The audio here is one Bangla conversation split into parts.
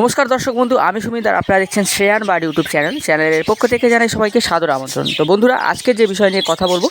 নমস্কার দর্শক বন্ধু, আমি সুমিতার আপনারা দেখছেন শ্রেয়ান বাড়ি ইউটিউব চ্যানেল। চ্যানেলের পক্ষ থেকে জানাই সবাইকে সাদর আমন্ত্রণ। তো বন্ধুরা, আজকে যে বিষয় নিয়ে কথা বলব,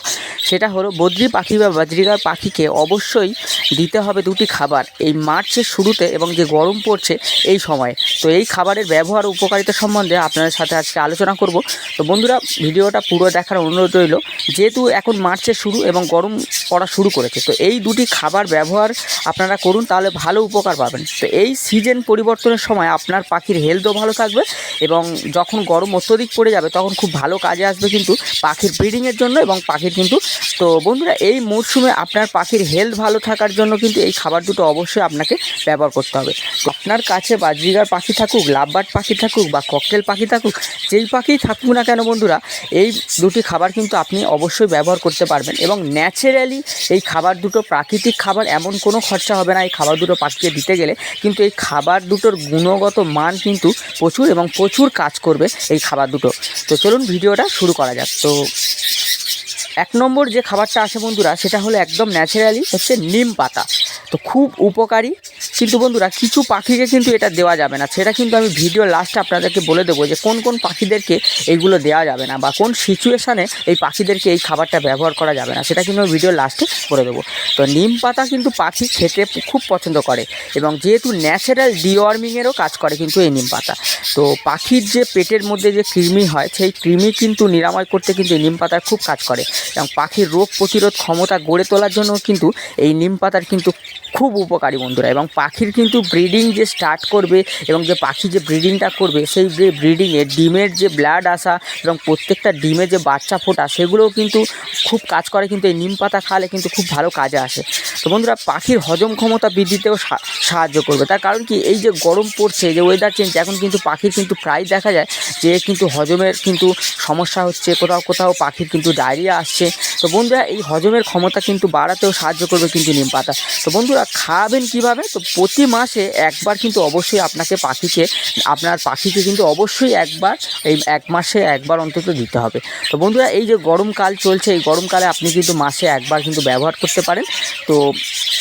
সেটা হলো বদ্রি পাখি বা বাজরিগার পাখিকে অবশ্যই দিতে হবে দুটি খাবার, এই মার্চের শুরুতে এবং যে গরম পড়ছে এই সময়ে। তো এই খাবারের ব্যবহার উপকারিতা সম্বন্ধে আপনাদের সাথে আজকে আলোচনা করব। তো বন্ধুরা, ভিডিওটা পুরো দেখার অনুরোধ রইল, যেহেতু এখন মার্চের শুরু এবং গরম পড়া শুরু করেছে, তো এই দুটি খাবার ব্যবহার আপনারা করুন, তাহলে ভালো উপকার পাবেন। তো এই সিজন পরিবর্তনের সময় আপনার পাখির হেলথও ভালো থাকবে এবং যখন গরম অত্যধিক পড়ে যাবে তখন খুব ভালো কাজে আসবে কিন্তু পাখির ব্রিডিংয়ের জন্য এবং পাখির কিন্তু, তো বন্ধুরা এই মরশুমে আপনার পাখির হেলথ ভালো থাকার জন্য কিন্তু এই খাবার দুটো অবশ্যই আপনাকে ব্যবহার করতে হবে। আপনার কাছে বাজরিগার পাখি থাকুক, লাভবার্ড পাখি থাকুক বা ককটেল পাখি থাকুক, যেই পাখিই থাকুক না কেন বন্ধুরা, এই দুটি খাবার কিন্তু আপনি অবশ্যই ব্যবহার করতে পারবেন এবং ন্যাচারালি এই খাবার দুটো প্রাকৃতিক খাবার, এমন কোনো খরচা হবে না, এই খাবার দুটো পাখিকে দিতে গেলে, কিন্তু এই খাবার দুটোর গুণগত মান কিন্তু প্রচুর এবং প্রচুর কাজ করবে এই খাবার দুটো। তো চলুন ভিডিওটা শুরু করা যাক। তো এক নম্বর যে খাবারটা আসে বন্ধুরা, সেটা হলো একদম ন্যাচারালি হচ্ছে নিম পাতা। তো খুব উপকারী। কিন্তু বন্ধুরা, কিছু পাখিকে কিন্তু এটা দেওয়া যাবে না। সেটা কিন্তু আমি ভিডিও লাস্টে আপনাদেরকে বলে দেবো যে, কোন কোন পাখিদেরকে এইগুলো দেওয়া যাবে না বা কোন সিচুয়েশানে এই পাখিদেরকে এই খাবারটা ব্যবহার করা যাবে না, সেটা কিন্তু আমি ভিডিও লাস্টে করে দেবো। তো নিম পাতা কিন্তু পাখি খেতে খুব পছন্দ করে এবং যেহেতু ন্যাচারাল ডিওয়ার্মিংয়েরও কাজ করে কিন্তু এই নিম পাতা। তো পাখির যে পেটের মধ্যে যে কৃমি হয়, সেই কৃমি কিন্তু নিরাময় করতে কিন্তু এই নিম পাতার খুব কাজ করে। এবং পাখির রোগ প্রতিরোধ ক্ষমতা গড়ে তোলার জন্য কিন্তু এই নিম পাতার কিন্তু খুব উপকারী বন্ধুরা। এবং পাখির কিন্তু ব্রিডিং যে স্টার্ট করবে এবং যে পাখি যে ব্রিডিংটা করবে, সেই যে ব্রিডিংয়ে ডিমের যে ব্লাড আসা এবং প্রত্যেকটা ডিমে যে বাচ্চা ফোটা, সেগুলোও কিন্তু খুব কাজ করে কিন্তু এই নিম পাতা খাওয়ালে কিন্তু খুব ভালো কাজে আসে। তো বন্ধুরা, পাখির হজম ক্ষমতা বৃদ্ধিতেও সাহায্য করবে। তার কারণ কি, এই যে গরম পড়ছে যে ওয়েদার চেঞ্জ এখন কিন্তু পাখির কিন্তু প্রায় দেখা যায় যে কিন্তু হজমের কিন্তু সমস্যা হচ্ছে, কোথাও কোথাও পাখির কিন্তু ডায়রিয়া আসছে তো বন্ধুরা, এই হজমের ক্ষমতা কিন্তু বাড়াতেও সাহায্য করবে কিন্তু নিম পাতা। তো বন্ধুরা খাওয়াবেন কীভাবে? তো প্রতি মাসে একবার কিন্তু অবশ্যই আপনাকে পাখিকে, আপনার পাখিকে কিন্তু অবশ্যই একবার, এই এক মাসে একবার অন্তত দিতে হবে। তো বন্ধুরা, এই যে গরমকাল চলছে, এই গরমকালে আপনি কিন্তু মাসে একবার কিন্তু ব্যবহার করতে পারেন। তো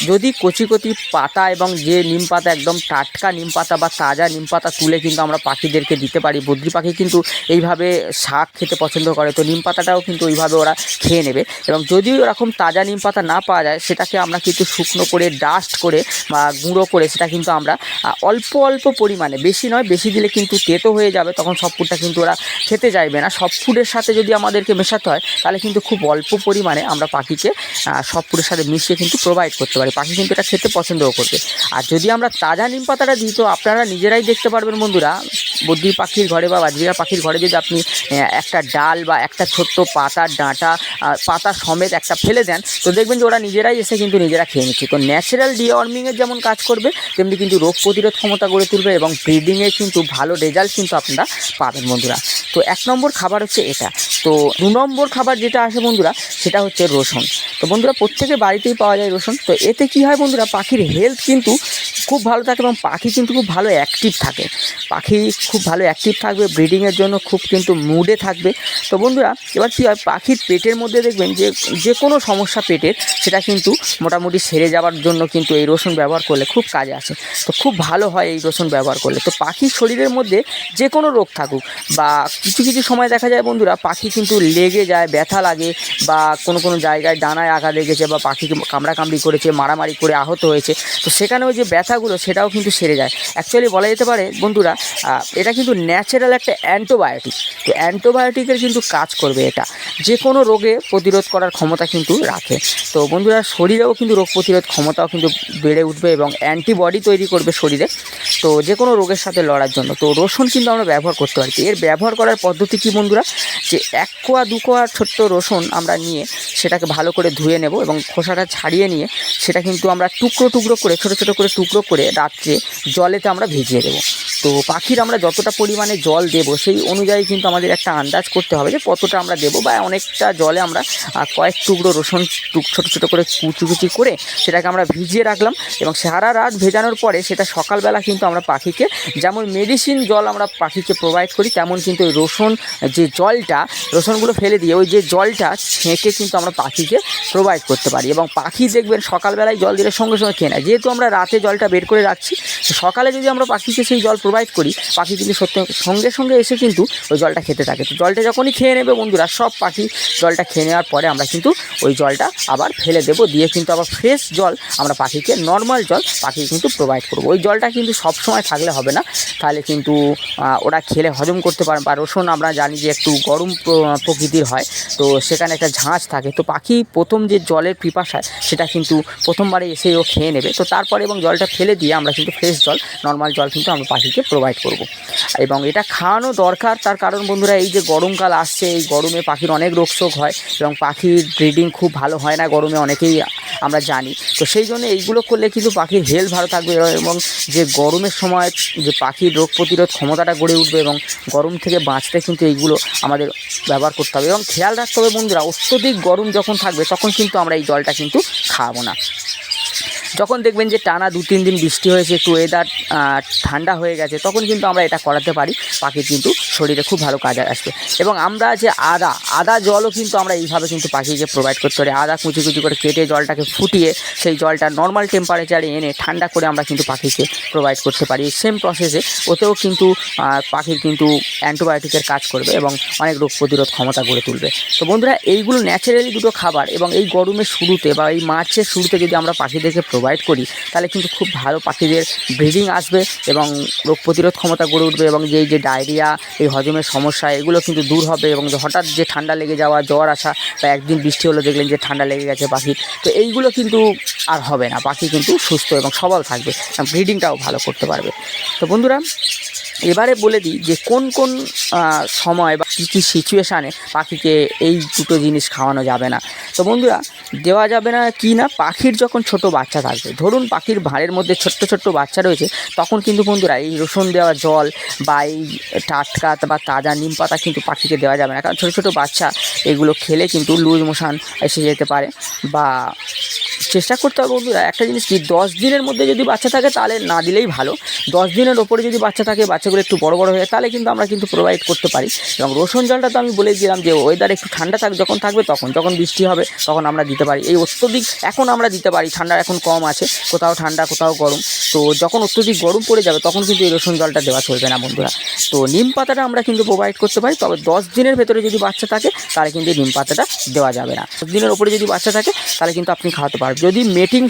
যদি কচি কচি পাতা এবং যে নিম পাতা একদম টাটকা নিম পাতা বা তাজা নিম পাতা তুলে কিন্তু আমরা পাখিদেরকে দিতে পারি, বদ্রি পাখি কিন্তু এইভাবে শাক খেতে পছন্দ করে, তো নিম পাতাটাও কিন্তু ওইভাবে ওরা খেয়ে নেবে। এবং যদি ওরকম তাজা নিম পাতা না পাওয়া যায়, সেটাকে আমরা কিন্তু শুকনো করে ডাস্ট করে বা গুঁড়ো করে সেটা কিন্তু আমরা অল্প অল্প পরিমাণে, বেশি নয়, বেশি দিলে কিন্তু তেতো হয়ে যাবে, তখন সব ফুডটা কিন্তু ওরা খেতে চাইবে না। সব ফুডের সাথে যদি আমাদেরকে মেশাতে হয়, তাহলে কিন্তু খুব অল্প পরিমাণে আমরা পাখিকে সব ফুডের সাথে মিশিয়ে কিন্তু প্রোভাইড করতে পারি। পাখি কিন্তু এটা খেতে পছন্দও করবে। আর যদি আমরা তাজা নিম পাতাটা দিই, তো আপনারা নিজেরাই দেখতে পারবেন বন্ধুরা বদ্রি পাখির ঘরে বা বাজরিয়া পাখির ঘরে যদি আপনি একটা ডাল বা একটা ছোট্ট পাতার ডাঁটা পাতা সমেত একটা ফেলে দেন, তো দেখবেন যে ওরা নিজেরাই এসে কিন্তু নিজেরা খেয়ে নিচ্ছে। তো ন্যাচারাল ডিওয়ার্মিংয়ের যেমন কাজ করবে, তেমনি কিন্তু রোগ প্রতিরোধ ক্ষমতা গড়ে তুলবে এবং ব্রিডিংয়ে কিন্তু ভালো রেজাল্ট কিন্তু আপনারা পাবেন বন্ধুরা। তো এক নম্বর খাবার হচ্ছে এটা। তো দু নম্বর খাবার যেটা আসে বন্ধুরা, সেটা হচ্ছে রসুন। তো বন্ধুরা, প্রত্যেকের বাড়িতেই পাওয়া যায় রসুন। তো এতে কি হয় বন্ধুরা, পাখির হেলথ কিন্তু খুব ভালো থাকে এবং পাখি কিন্তু খুব ভালো অ্যাক্টিভ থাকে। পাখি খুব ভালো অ্যাক্টিভ থাকবে ব্রিডিংয়ের জন্য খুব কিন্তু মুডে থাকবে। তো বন্ধুরা, এবার কী হয়? পাখির পেটের মধ্যে দেখবেন যে যে কোনো সমস্যা পেটের, সেটা কিন্তু মোটামুটি সেরে যাওয়ার জন্য কিন্তু এই রসুন ব্যবহার করলে খুব কাজে আসে। তো খুব ভালো হয় এই রসুন ব্যবহার করলে। তো পাখির শরীরের মধ্যে যে কোনো রোগ থাকুক বা কিছু কিছু সময় দেখা যায় বন্ধুরা, পাখি কিন্তু লেগে যায়, ব্যথা লাগে বা কোনো কোনো জায়গায় ডানায় আঘাত লেগেছে বা পাখিকে কামড়াকামড়ি করেছে, মারামারি করে আহত হয়েছে। তো সেখানেও যে ব্যথাগুলো সেটাও কিন্তু সেরে যায়। অ্যাকচুয়ালি বলা যেতে পারে, বন্ধুরা এটা কিন্তু ন্যাচারাল একটা অ্যান্টোবায়োটিক তো অ্যান্টোবায়োটিকের কিন্তু কাজ করবে এটা। যে কোনো রোগে প্রতিরোধ করার ক্ষমতা কিন্তু রাখে। তো বন্ধুরা, শরীরেও কিন্তু রোগ প্রতিরোধ ক্ষমতাও কিন্তু বেড়ে উঠবে এবং অ্যান্টিবডি তৈরি করবে শরীরে। তো যে কোনো রোগের সাথে লড়ার জন্য। তো রসুন কিন্তু আমরা ব্যবহার করতে পারি। এর ব্যবহার করার পদ্ধতি কি, বন্ধুরা? যে এক কোয়া, দু কোয়া ছোট্ট রসুন আমরা নিয়ে সেটাকে ভালো করে ধুয়ে নেব এবং খোসাটা ছাড়িয়ে নিয়ে সেটা কিন্তু আমরা টুকরো টুকরো করে, ছোটো ছোটো করে টুকরো করে রাত্রে জলেতে আমরা ভিজিয়ে দেবো। তো পাখির আমরা যতটা পরিমাণে জল দেব, সেই অনুযায়ী কিন্তু আমাদের একটা আন্দাজ করতে হবে যে কতটা আমরা দেবো বা অনেকটা জলে আমরা কয়েক টুকরো রসুন টুক, ছোটো ছোটো করে কুচি কুচি করে সেটাকে আমরা ভিজিয়ে রাখলাম এবং সারা রাত ভেজানোর পরে সেটা সকালবেলা কিন্তু আমরা পাখিকে, যেমন মেডিসিন জল আমরা পাখিকে প্রোভাইড করি, তেমন কিন্তু ওই রসুন যে জলটা, রসুনগুলো ফেলে দিয়ে ওই যে জলটা ছেঁকে কিন্তু আমরা পাখিকে প্রোভাইড করতে পারি এবং পাখি দেখবেন সকালবেলায় জল দিলে সঙ্গে সঙ্গে খেয়ে নেয়। যেহেতু আমরা রাতে জলটা বের করে রাখছি সকালে যদি আমরা পাখিকে সেই জল প্রোভাইড করি, পাখি কিন্তু সত্যি সঙ্গে সঙ্গে এসে কিন্তু ওই জলটা খেতে থাকে। তো জলটা যখনই খেয়ে নেবে বন্ধুরা, সব পাখি জলটা খেয়ে নেওয়ার পরে আমরা কিন্তু ওই জলটা আবার ফেলে দেবো, দিয়ে কিন্তু আবার ফ্রেশ জল আমরা পাখিকে নর্মাল জল পাখিকে কিন্তু প্রোভাইড করব। ওই জলটা কিন্তু সব সময় থাকলে হবে না, তাহলে কিন্তু ওরা খেলে হজম করতে পারে বা রসুন আমরা জানি যে একটু গরম প্রকৃতির হয়, তো সেখানে একটা ঝাঁঝ থাকে। তো পাখি প্রথম যে জলের পিপাসায় সেটা কিন্তু প্রথমবারে এসে ও খেয়ে নেবে। তো তারপরে এবং জলটা ফেলে দিয়ে আমরা কিন্তু ফ্রেশ জল নর্মাল জল কিন্তু আমরা পাখিকে প্রোভাইড করব। এবং এটা খাওয়ানো দরকার, তার কারণ বন্ধুরা এই যে গরমকাল আসছে, এই গরমে পাখির অনেক রোগশোক হয় এবং পাখির ব্রিডিং খুব ভালো হয় না, গরমে অনেকেই আমরা জানি। তো সেই জন্য এইগুলো করলে কিন্তু পাখির হেলথ ভালো থাকবে এবং যে গরমের সময় যে পাখির রোগ প্রতিরোধ ক্ষমতাটা গড়ে উঠবে এবং গরম থেকে বাঁচতে কিন্তু এইগুলো আমাদের ব্যবহার করতে হবে। এবং খেয়াল রাখতে হবে বন্ধুরা, অত্যধিক গরম যখন থাকবে তখন কিন্তু আমরা এই জলটা কিন্তু খাওয়াবো না। যখন দেখবেন যে টানা দু, তিন দিন বৃষ্টি হয়েছে, একটু ওয়েদার ঠান্ডা হয়ে গেছে, তখন কিন্তু আমরা এটা করাতে পারি। পাখির কিন্তু শরীরে খুব ভালো কাজে আসবে। এবং আমরা যে আদা আদা জলও কিন্তু আমরা এইভাবে কিন্তু পাখিকে প্রোভাইড করতে পারি। আদা কুচি কুচি করে কেটে জলটাকে ফুটিয়ে সেই জলটা নর্মাল টেম্পারেচারে এনে ঠান্ডা করে আমরা কিন্তু পাখিকে প্রোভাইড করতে পারি। সেম প্রসেসে ওতেও কিন্তু পাখির কিন্তু অ্যান্টিবায়োটিকের কাজ করবে এবং অনেক রোগ প্রতিরোধ ক্ষমতা গড়ে তুলবে। তো বন্ধুরা, এইগুলো ন্যাচারালি দুটো খাবার এবং এই গরমের শুরুতে বা এই মার্চের শুরুতে যদি আমরা পাখিদেরকে প্রোভাইড করি, তাহলে কিন্তু খুব ভালো পাখিদের ব্রিডিং আসবে এবং রোগ প্রতিরোধ ক্ষমতা গড়ে উঠবে এবং যেই যে ডায়রিয়া এই হজমের সমস্যা, এগুলো কিন্তু দূর হবে এবং হঠাৎ যে ঠান্ডা লেগে যাওয়া, জ্বর আসা বা একদিন বৃষ্টি হলো দেখলেন যে ঠান্ডা লেগে গেছে পাখি। তো এইগুলো কিন্তু আর হবে না, পাখি কিন্তু সুস্থ এবং সবল থাকবে ব্রিডিংটাও ভালো করতে পারবে। তো বন্ধুরা এবারে বলে দিই যে কোন কোন সময় বা কী কী সিচুয়েশানে পাখিকে এই দুটো জিনিস খাওয়ানো যাবে না। তো বন্ধুরা, দেওয়া যাবে না কি না, পাখির যখন ছোট বাচ্চা থাকবে, ধরুন পাখির ভাঁড়ের মধ্যে ছোট্ট ছোট্ট বাচ্চা রয়েছে, তখন কিন্তু বন্ধুরা এই রসুন দেওয়া জল বা এই টাটকা বা তাজা নিম পাতা কিন্তু পাখিকে দেওয়া যাবে না। কারণ ছোটো ছোটো বাচ্চা এগুলো খেলে কিন্তু লুজ মোশান এসে যেতে পারে বা চেষ্টা করতে হবে বন্ধুরা। একটা জিনিস কি, দশ দিনের মধ্যে যদি বাচ্চা থাকে তাহলে না দিলেই ভালো। দশ দিনের ওপরে যদি বাচ্চা থাকে, বাচ্চাগুলো একটু বড় বড় হয়ে তাহলে কিন্তু আমরা কিন্তু প্রোভাইড করতে পারি। এবং রসুন জলটা তো আমি বলে দিলাম যে ওয়েদার একটু ঠান্ডা থাক, যখন থাকবে তখন, যখন বৃষ্টি হবে তখন আমরা দিতে পারি। এই অত্যধিক এখন আমরা দিতে পারি, ঠান্ডা এখন কম আছে, কোথাও ঠান্ডা, কোথাও গরম। তো যখন অত্যধিক গরম পড়ে যাবে তখন কিন্তু এই রসুন জলটা দেওয়া চলবে না বন্ধুরা। তো নিম পাতাটা আমরা কিন্তু প্রোভাইড করতে পারি, তবে দশ দিনের ভেতরে যদি বাচ্চা থাকে তাহলে কিন্তু নিম পাতাটা দেওয়া যাবে না। দশ দিনের ওপরে যদি বাচ্চা থাকে তাহলে কিন্তু আপনি খাওয়াতে পারবেন। যদি মেটিং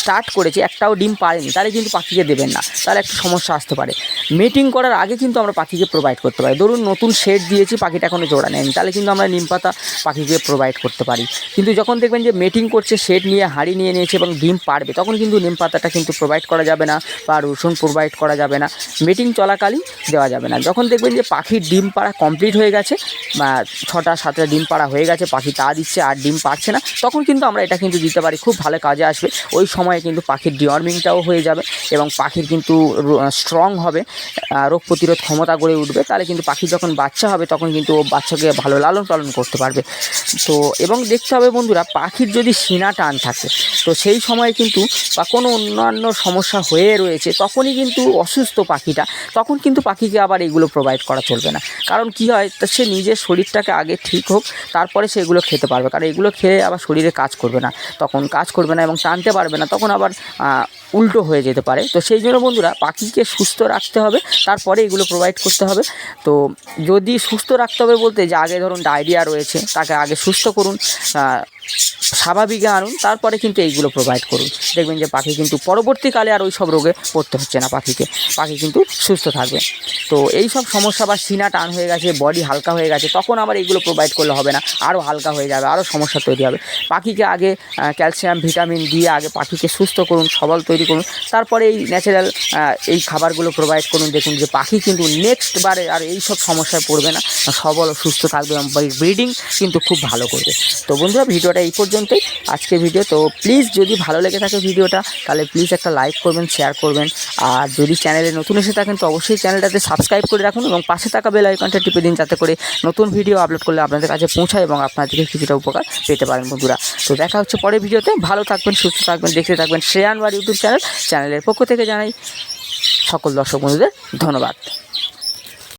স্টার্ট করেছে, একটাও ডিম পারেনি, তাহলে কিন্তু পাখিকে দেবেন না, তাহলে একটা সমস্যা আসতে পারে। মেটিং করার আগে কিন্তু আমরা পাখিকে প্রোভাইড করতে পারি। ধরুন নতুন শেড দিয়েছি, পাখিটা এখনও জোড়া নেয়নি, তাহলে কিন্তু আমরা নিম পাতা পাখিকে প্রোভাইড করতে পারি। কিন্তু যখন দেখবেন যে মেটিং করছে শেড নিয়ে হাঁড়ি নিয়ে নিয়েছে এবং ডিম পারবে, তখন কিন্তু নিম পাতাটা কিন্তু প্রোভাইড করা যাবে না বা রসুন প্রোভাইড করা যাবে না। মিটিং চলাকালীন দেওয়া যাবে না। যখন দেখবেন যে পাখির ডিম পাড়া কমপ্লিট হয়ে গেছে, বা ছটা সাতটা ডিম পাড়া হয়ে গেছে, পাখি তা দিচ্ছে আর ডিম পারছে না, তখন কিন্তু আমরা এটা কিন্তু দিতে পারি। খুব ভালো কাজে আসবে। ওই সময়ে কিন্তু পাখির ডিওয়ার্মিংটাও হয়ে যাবে এবং পাখির কিন্তু স্ট্রং হবে। রোগ প্রতিরোধ ক্ষমতা গড়ে উঠবে। তাহলে কিন্তু পাখি যখন বাচ্চা হবে, তখন কিন্তু ও বাচ্চাকে ভালো লালন পালন করতে পারবে। তো, এবং দেখতে হবে বন্ধুরা, পাখির যদি সিনা টান থাকে, তো সেই সময়ে কিন্তু বা কোনো অন্যান্য সমস্যা হয়ে রয়েছে, তখনই কিন্তু অসুস্থ পাখিটা, তখন কিন্তু পাখিকে আবার এগুলো প্রোভাইড করা চলবে না। কারণ কি হয়, তা সে নিজের শরীরটাকে আগে ঠিক হোক, তারপরে সে এগুলো খেতে পারবে। কারণ এগুলো খেয়ে আবার শরীরে কাজ করবে না। তখন কাজ করবে না এবং টানতে পারবে না, তখন আবার উল্টো হয়ে যেতে পারে। তো সেই জন্য বন্ধুরা, পাখিকে সুস্থ রাখতে হবে, তারপরে এগুলো প্রোভাইড করতে হবে। তো যদি সুস্থ রাখতে হবে বলতে, যে আগে ধরুন ডায়রিয়া রয়েছে, তাকে আগে সুস্থ করুন স্বাভাবিকে আনুন, তারপরে কিন্তু এইগুলো প্রোভাইড করুন। দেখবেন যে পাখি কিন্তু পরবর্তীকালে আর ওই সব রোগে পড়তে হচ্ছে না পাখিকে। পাখি কিন্তু সুস্থ থাকবে। তো এই সব সমস্যা বা সিনা টান হয়ে গেছে বডি হালকা হয়ে গেছে, তখন আবার এইগুলো প্রোভাইড করলে হবে না আরও হালকা হয়ে যাবে আরও সমস্যা তৈরি হবে। পাখিকে আগে ক্যালসিয়াম ভিটামিন দিয়ে আগে পাখিকে সুস্থ করুন, সবল তৈরি করুন, তারপরে এই ন্যাচারাল এই খাবারগুলো প্রোভাইড করুন। দেখুন যে পাখি কিন্তু নেক্সট বারে আর এই সব সমস্যায় পড়বে না, সবল সুস্থ থাকবে এবং ব্রিডিং কিন্তু খুব ভালো করবে। তো বন্ধুরা ভিডিওটা এই পর্যন্তই। আজকের ভিডিও, তো প্লিজ যদি ভালো লেগে থাকে ভিডিওটা, তাহলে প্লিজ একটা লাইক করবেন শেয়ার করবেন। আর যদি চ্যানেলে নতুন এসে থাকেন, তো অবশ্যই চ্যানেলটাতে সাবস্ক্রাইব করে রাখুন এবং পাশে থাকা বেল আইকনটা টিপে দিন, যাতে করে নতুন ভিডিও আপলোড করলে আপনাদের কাছে পৌঁছায় এবং আপনাদেরকে কিছুটা উপকার পেতে পারেন বন্ধুরা। তো দেখা হচ্ছে পরের ভিডিওতে। ভালো থাকবেন, সুস্থ থাকবেন, দেখতে থাকবেন শ্রেয়ানবার ইউটিউব চ্যানেল চ্যানেলের পক্ষ থেকে জানাই সকল দর্শক বন্ধুদের ধন্যবাদ।